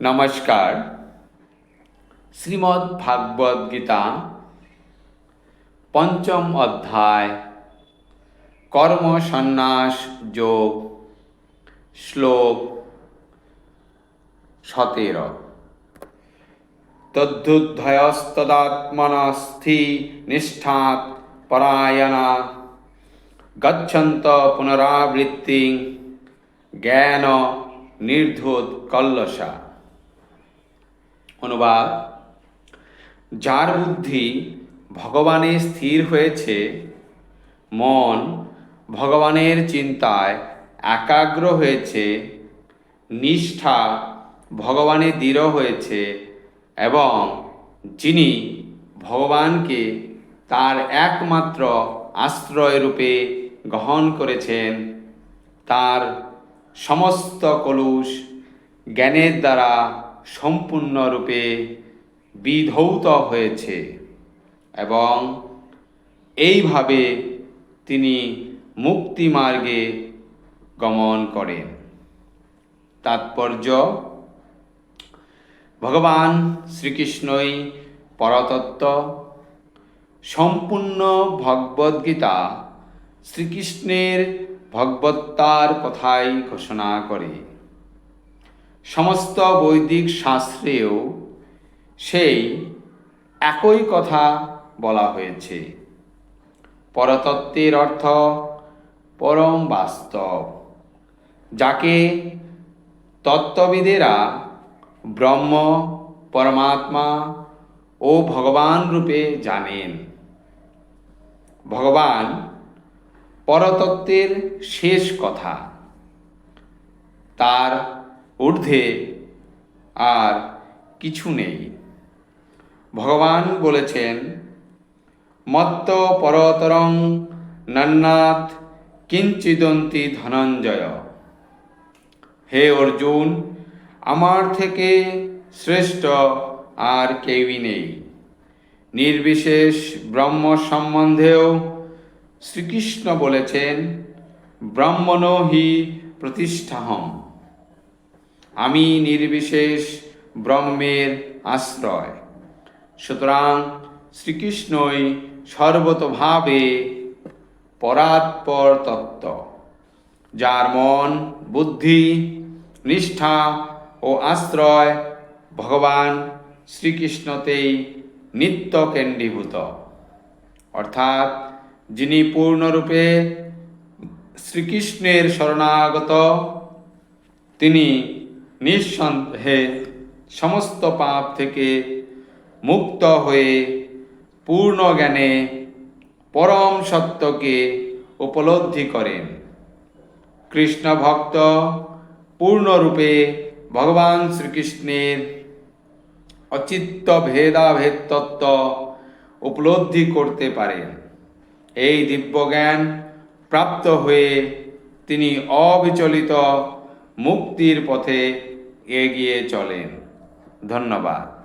নমস্কার। শ্রীমদ্ ভাগবত গীতা, পঞ্চম অধ্যায়, কর্ম সন্ন্যাস যোগ, শ্লোক সতেরো। তদ্বুদ্ধয়স্তদাত্মনস্থি নিষ্ঠাত পরায়ণা, গচ্ছন্ত পুনরাবৃত্তি জ্ঞান নির্ধুত কল্লসা অনুবাদ, যার বুদ্ধি ভগবানে স্থির হয়েছে, মন ভগবানের চিন্তায় একাগ্র হয়েছে, নিষ্ঠা ভগবানে দৃঢ় হয়েছে এবং যিনি ভগবানকে তার একমাত্র আশ্রয় রূপে গ্রহণ করেছেন, তার সমস্ত কলুষ জ্ঞানের দ্বারা সম্পূর্ণরূপে বিধৌত হয়েছে এবং এইভাবে তিনি মুক্তি মার্গে গমন করেন। তাৎপর্য, ভগবান শ্রীকৃষ্ণই পরতত্ত্ব, সম্পূর্ণ ভগবদ্গীতা শ্রীকৃষ্ণের ভগবত্তার কথাই ঘোষণা করে। সমস্ত বৈদিক শাস্ত্রেও সেই একই কথা বলা হয়েছে। পরতত্ত্বের অর্থ পরম বাস্তব, যাকে তত্ত্ববিদেরা ব্রহ্ম, পরমাত্মা ও ভগবান রূপে জানেন। ভগবান পরতত্ত্বের শেষ কথা, তার ঊর্ধ্বে আর কিছু নেই। ভগবান বলেছেন, মত্ত পরতরং নন্নাথ কিঞ্চিদন্তি ধনঞ্জয়। হে অর্জুন, আমার থেকে শ্রেষ্ঠ আর কেউই নেই। নির্বিশেষ ব্রহ্ম সম্বন্ধেও শ্রীকৃষ্ণ বলেছেন, ব্রহ্মণ হি প্রতিষ্ঠাহম। আমি নির্বিশেষ ব্রহ্মের আশ্রয়। সুতরাং শ্রীকৃষ্ণই সর্বতভাবে পরাৎপর তত্ত্ব যার মন, বুদ্ধি, নিষ্ঠা ও আশ্রয় ভগবান শ্রীকৃষ্ণতেই নিত্য কেন্দ্রীভূত। অর্থাৎ যিনি পূর্ণরূপে শ্রীকৃষ্ণের শরণাগত, তিনি নিঃসন্দেহে সমস্ত পাপ থেকে মুক্ত হয়ে পূর্ণ জ্ঞানে পরম সত্যকে উপলব্ধি করেন। কৃষ্ণ ভক্ত পূর্ণরূপে ভগবান শ্রীকৃষ্ণের অচিত্ত ভেদাভেদ তত্ত্ব উপলব্ধি করতে পারেন। এই দিব্যজ্ঞান প্রাপ্ত হয়ে তিনি অবিচলিত মুক্তির পথে এগিয়ে চলেন। ধন্যবাদ।